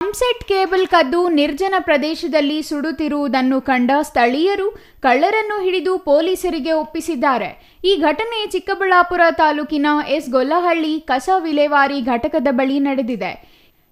Pump set cable ಕದ್ದು ನಿರ್ಜನ ಪ್ರದೇಶದಲ್ಲಿ ಸುಡುತ್ತಿರುವುದನ್ನು ಕಂಡ ಸ್ಥಳೀಯರು ಕಳ್ಳರನ್ನು ಹಿಡಿದು ಪೊಲೀಸರಿಗೆ ಒಪ್ಪಿಸಿದ್ದಾರೆ. ಈ ಘಟನೆ ಚಿಕ್ಕಬಳ್ಳಾಪುರ ತಾಲೂಕಿನ ಎಸ್ ಗೊಲ್ಲಹಳ್ಳಿ ಕಸ ವಿಲೇವಾರಿ ಘಟಕದ ಬಳಿ ನಡೆದಿದೆ.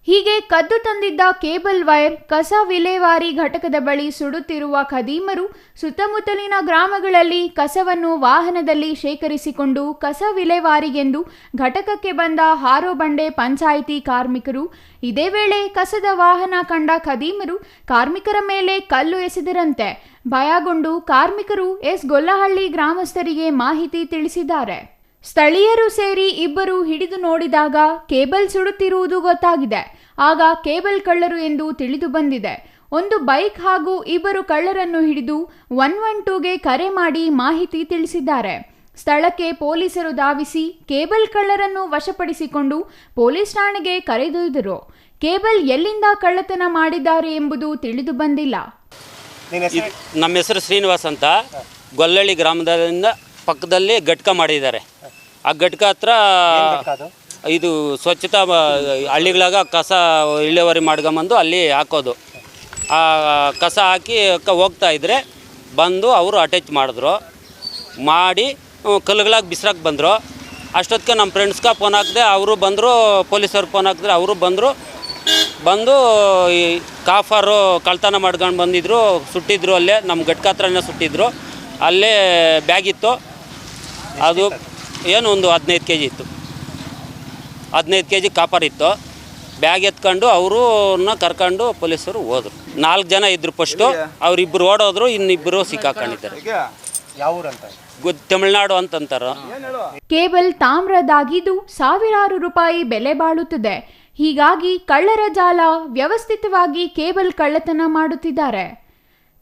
ಹೀಗೆ ಕದ್ದು ತಂದಿದ್ದ ಕೇಬಲ್ ವೈರ್ ಕಸ ವಿಲೇವಾರಿ ಘಟಕದ ಬಳಿ ಸುಡುತ್ತಿರುವ ಖದೀಮರು ಸುತ್ತಮುತ್ತಲಿನ ಗ್ರಾಮಗಳಲ್ಲಿ ಕಸವನ್ನು ವಾಹನದಲ್ಲಿ ಶೇಖರಿಸಿಕೊಂಡು ಕಸ ವಿಲೇವಾರಿಗೆಂದು ಘಟಕಕ್ಕೆ ಬಂದ ಹಾರೋಬಂಡೆ ಪಂಚಾಯಿತಿ ಕಾರ್ಮಿಕರು, ಇದೇ ವೇಳೆ ಕಸದ ವಾಹನ ಕಂಡ ಖದೀಮರು ಕಾರ್ಮಿಕರ ಮೇಲೆ ಕಲ್ಲು ಎಸೆದರಂತೆ. ಭಯಗೊಂಡು ಕಾರ್ಮಿಕರು ಎಸ್ ಗೊಲ್ಲಹಳ್ಳಿ ಗ್ರಾಮಸ್ಥರಿಗೆ ಮಾಹಿತಿ ತಿಳಿಸಿದ್ದಾರೆ. ಸ್ಥಳೀಯರು ಸೇರಿ ಇಬ್ಬರು ಹಿಡಿದು ನೋಡಿದಾಗ ಕೇಬಲ್ ಸುಡುತ್ತಿರುವುದು ಗೊತ್ತಾಗಿದೆ. ಆಗ ಕೇಬಲ್ ಕಳ್ಳರು ಎಂದು ತಿಳಿದು ಬಂದಿದೆ. ಒಂದು ಬೈಕ್ ಹಾಗೂ ಇಬ್ಬರು ಕಳ್ಳರನ್ನು ಹಿಡಿದು ಒನ್ ಒನ್ ಟೂಗೆ ಕರೆ ಮಾಡಿ ಮಾಹಿತಿ ತಿಳಿಸಿದ್ದಾರೆ. ಸ್ಥಳಕ್ಕೆ ಪೊಲೀಸರು ಧಾವಿಸಿ ಕೇಬಲ್ ಕಳ್ಳರನ್ನು ವಶಪಡಿಸಿಕೊಂಡು ಪೊಲೀಸ್ ಠಾಣೆಗೆ ಕರೆದೊಯ್ದರು. ಕೇಬಲ್ ಎಲ್ಲಿಂದ ಕಳ್ಳತನ ಮಾಡಿದ್ದಾರೆ ಎಂಬುದು ತಿಳಿದು ಬಂದಿಲ್ಲ. ನಮ್ಮ ಹೆಸರು ಶ್ರೀನಿವಾಸ್ ಅಂತ. ಗೊಲ್ಲಳ್ಳಿ ಗ್ರಾಮದಿಂದ ಪಕ್ಕದಲ್ಲಿ ಘಟ್ಕ ಮಾಡಿದ್ದಾರೆ. ಆ ಘಟಕ ಹತ್ರ ಇದು ಸ್ವಚ್ಛತಾ ಹಳ್ಳಿಗಳಾಗ ಕಸ ಇಳುವರಿ ಮಾಡ್ಕೊಂಬಂದು ಅಲ್ಲಿ ಹಾಕೋದು. ಆ ಕಸ ಹಾಕಿ ಹೋಗ್ತಾ ಇದ್ರೆ ಬಂದು ಅವರು ಅಟ್ಯಾಚ್ ಮಾಡಿದ್ರು. ಮಾಡಿ ಕಲ್ಲುಗಳಾಗಿ ಬಿಸ್ರಾಕ್ ಬಂದರು. ಅಷ್ಟೊತ್ತಿಗೆ ನಮ್ಮ ಫ್ರೆಂಡ್ಸ್ಗೆ ಫೋನ್ ಹಾಕಿದೆ ಅವರು ಬಂದರು ಪೊಲೀಸರು ಫೋನ್ ಹಾಕಿದ್ರೆ ಅವರು ಬಂದರು. ಬಂದು ಈ ಕಾಫರು ಕಳ್ತನ ಮಾಡ್ಕೊಂಡು ಬಂದಿದ್ರು ಸುಟ್ಟಿದ್ರು ಅಲ್ಲೇ. ನಮ್ಮ ಘಟ್ಕ ಹತ್ರನೇ ಸುಟ್ಟಿದ್ರು. ಅಲ್ಲೇ ಬ್ಯಾಗಿತ್ತು ಅದು? ಏನು ಒಂದು ಹದಿನೈದು ಕೆ ಜಿ ಇತ್ತು. ಹದಿನೈದು ಕೆ ಜಿ ಕಾಪರ್ ಇತ್ತು. ಬ್ಯಾಗ್ ಎತ್ಕೊಂಡು ಅವ್ರನ್ನ ಕರ್ಕೊಂಡು ಪೊಲೀಸರು ಹೋದ್ರು. ನಾಲ್ಕು ಜನ ಇದ್ರು ಫಸ್ಟು ಅವರಿಬ್ಬರು ಓಡೋದ್ರು ಇನ್ನಿಬ್ಬರು ಸಿಕ್ಕಾಕೊಂಡಿದ್ದಾರೆ. ತಮಿಳ್ನಾಡು ಅಂತಂತಾರ. ಕೇಬಲ್ ತಾಮ್ರದಾಗಿದ್ದು ಸಾವಿರಾರು ರೂಪಾಯಿ ಬೆಲೆ ಬಾಳುತ್ತಿದೆ. ಹೀಗಾಗಿ ಕಳ್ಳರ ಜಾಲ ವ್ಯವಸ್ಥಿತವಾಗಿ ಕೇಬಲ್ ಕಳ್ಳತನ ಮಾಡುತ್ತಿದ್ದಾರೆ.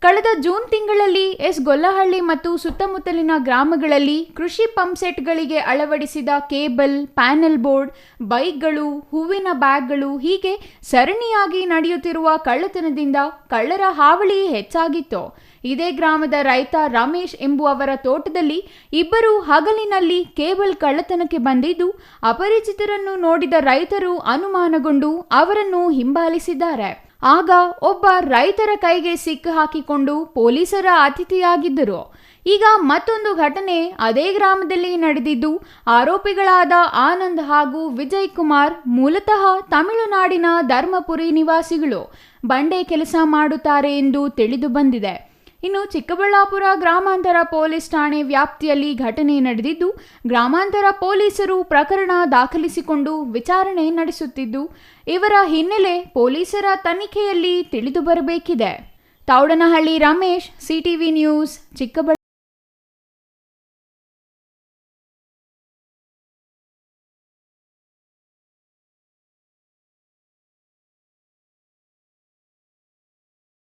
ಕಳೆದ ಜೂನ್ ತಿಂಗಳಲ್ಲಿ ಎಸ್ ಗೊಲ್ಲಹಳ್ಳಿ ಮತ್ತು ಸುತ್ತಮುತ್ತಲಿನ ಗ್ರಾಮಗಳಲ್ಲಿ ಕೃಷಿ ಪಂಪ್ಸೆಟ್ಗಳಿಗೆ ಅಳವಡಿಸಿದ ಕೇಬಲ್, ಪ್ಯಾನೆಲ್ ಬೋರ್ಡ್, ಬೈಕ್ಗಳು, ಹೂವಿನ ಬ್ಯಾಗ್ಗಳು ಹೀಗೆ ಸರಣಿಯಾಗಿ ನಡೆಯುತ್ತಿರುವ ಕಳ್ಳತನದಿಂದ ಕಳ್ಳರ ಹಾವಳಿ ಹೆಚ್ಚಾಗಿತ್ತು. ಇದೇ ಗ್ರಾಮದ ರೈತ ರಮೇಶ್ ಎಂಬುವವರ ತೋಟದಲ್ಲಿ ಇಬ್ಬರು ಹಗಲಿನಲ್ಲಿ ಕೇಬಲ್ ಕಳ್ಳತನಕ್ಕೆ ಬಂದಿದ್ದು, ಅಪರಿಚಿತರನ್ನು ನೋಡಿದ ರೈತರು ಅನುಮಾನಗೊಂಡು ಅವರನ್ನು ಹಿಂಬಾಲಿಸಿದ್ದಾರೆ. ಆಗ ಒಬ್ಬ ರೈತರ ಕೈಗೆ ಸಿಕ್ಕು ಹಾಕಿಕೊಂಡು ಪೊಲೀಸರ ಅತಿಥಿಯಾಗಿದ್ದರು. ಈಗ ಮತ್ತೊಂದು ಘಟನೆ ಅದೇ ಗ್ರಾಮದಲ್ಲಿ ನಡೆದಿದ್ದು, ಆರೋಪಿಗಳಾದ ಆನಂದ್ ಹಾಗೂ ವಿಜಯ್ ಕುಮಾರ್ ಮೂಲತಃ ತಮಿಳುನಾಡಿನ ಧರ್ಮಪುರಿ ನಿವಾಸಿಗಳು ಬಂಡೆ ಕೆಲಸ ಮಾಡುತ್ತಾರೆ ಎಂದು ತಿಳಿದು ಬಂದಿದೆ. ಇನ್ನು ಚಿಕ್ಕಬಳ್ಳಾಪುರ ಗ್ರಾಮಾಂತರ ಪೊಲೀಸ್ ಠಾಣೆ ವ್ಯಾಪ್ತಿಯಲ್ಲಿ ಘಟನೆ ನಡೆದಿದ್ದು, ಗ್ರಾಮಾಂತರ ಪೊಲೀಸರು ಪ್ರಕರಣ ದಾಖಲಿಸಿಕೊಂಡು ವಿಚಾರಣೆ ನಡೆಸುತ್ತಿದ್ದು, ಇವರ ಹಿನ್ನೆಲೆ ಪೊಲೀಸರ ತನಿಖೆಯಲ್ಲಿ ತಿಳಿದು ಬರಬೇಕಿದೆ ತೌಡನಹಳ್ಳಿ ರಮೇಶ್, ಸಿಟಿವಿ ನ್ಯೂಸ್ ಚಿಕ್ಕಬಳ್ಳಾಪುರ